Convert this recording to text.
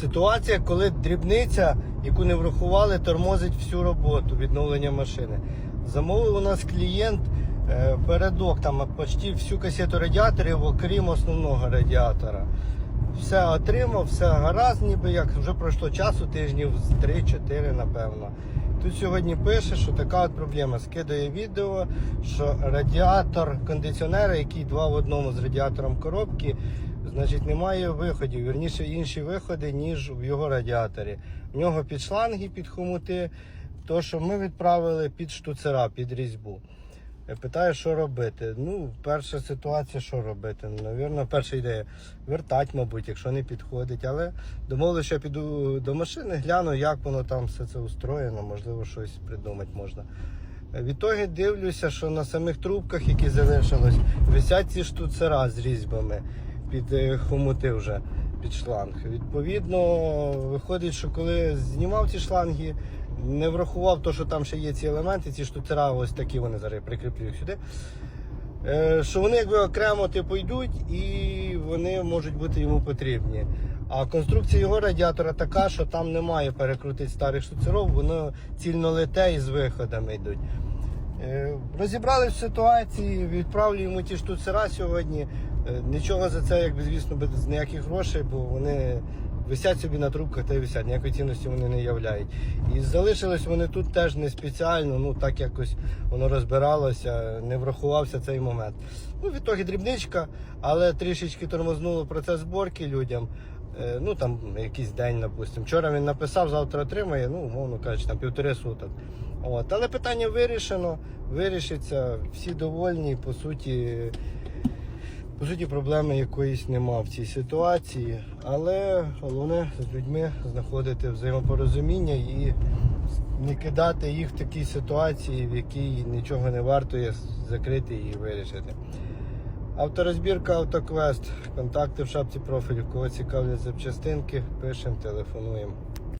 Ситуація, коли дрібниця, яку не врахували, тормозить всю роботу відновлення машини. Замовив у нас клієнт е, передок, там почти всю касету радіаторів, окрім основного радіатора. Все отримав, все гаразд, ніби як вже пройшло часу, тижнів 3-4, напевно. Тут сьогодні пише, що така от проблема. Скидає відео, що радіатор кондиціонера, який два в одному з радіатором коробки, значить немає виходів, вірніше інші виходи, ніж в його радіаторі. В нього під шланги, під хомути, то що ми відправили під штуцера, під різьбу. Я питаю, що робити. Ну, перша ситуація, що робити. Навірно, перша ідея вертати, мабуть, якщо не підходить. Але домовилися, що я піду до машини, гляну, як воно там все це устроєно, можливо, щось придумати можна. Відтоді дивлюся, що на самих трубках, які залишились, висять ці штуцера з різьбами під е, хомути вже під шланг. Відповідно, виходить, що коли знімав ці шланги, не врахував то, що там ще є ці елементи, ці штуцера, ось такі вони зараз я прикріплю їх сюди. е, Що вони якби окремо типу йдуть і вони можуть бути йому потрібні. А конструкція його радіатора така, що там немає перекрутити старих штуцерів, воно цільно лете і з виходами йдуть. Е, Розібрались в ситуації, відправлю йому ті штуцера сьогодні. Нічого за це, якби звісно, без ніяких грошей, бо вони висять собі на трубках та й висять, ніякої цінності вони не являють. І залишились вони тут теж не спеціально, ну так якось воно розбиралося, не врахувався цей момент. Ну, відтоді дрібничка, але трішечки тормознуло процес зборки людям. Е, Ну там якийсь день, допустимо. Вчора він написав, завтра отримає, ну, умовно кажучи, там півтори суток. От. Але питання вирішено, вирішиться, всі довольні, по суті, по суті, проблеми якоїсь нема в цій ситуації. Але головне з людьми знаходити взаємопорозуміння і не кидати їх в такій ситуації, в якій нічого не вартує закрити і вирішити. Авторозбірка Автоквест. Контакти в шапці профілю. Кого цікавлять запчастинки, пишемо, телефонуємо.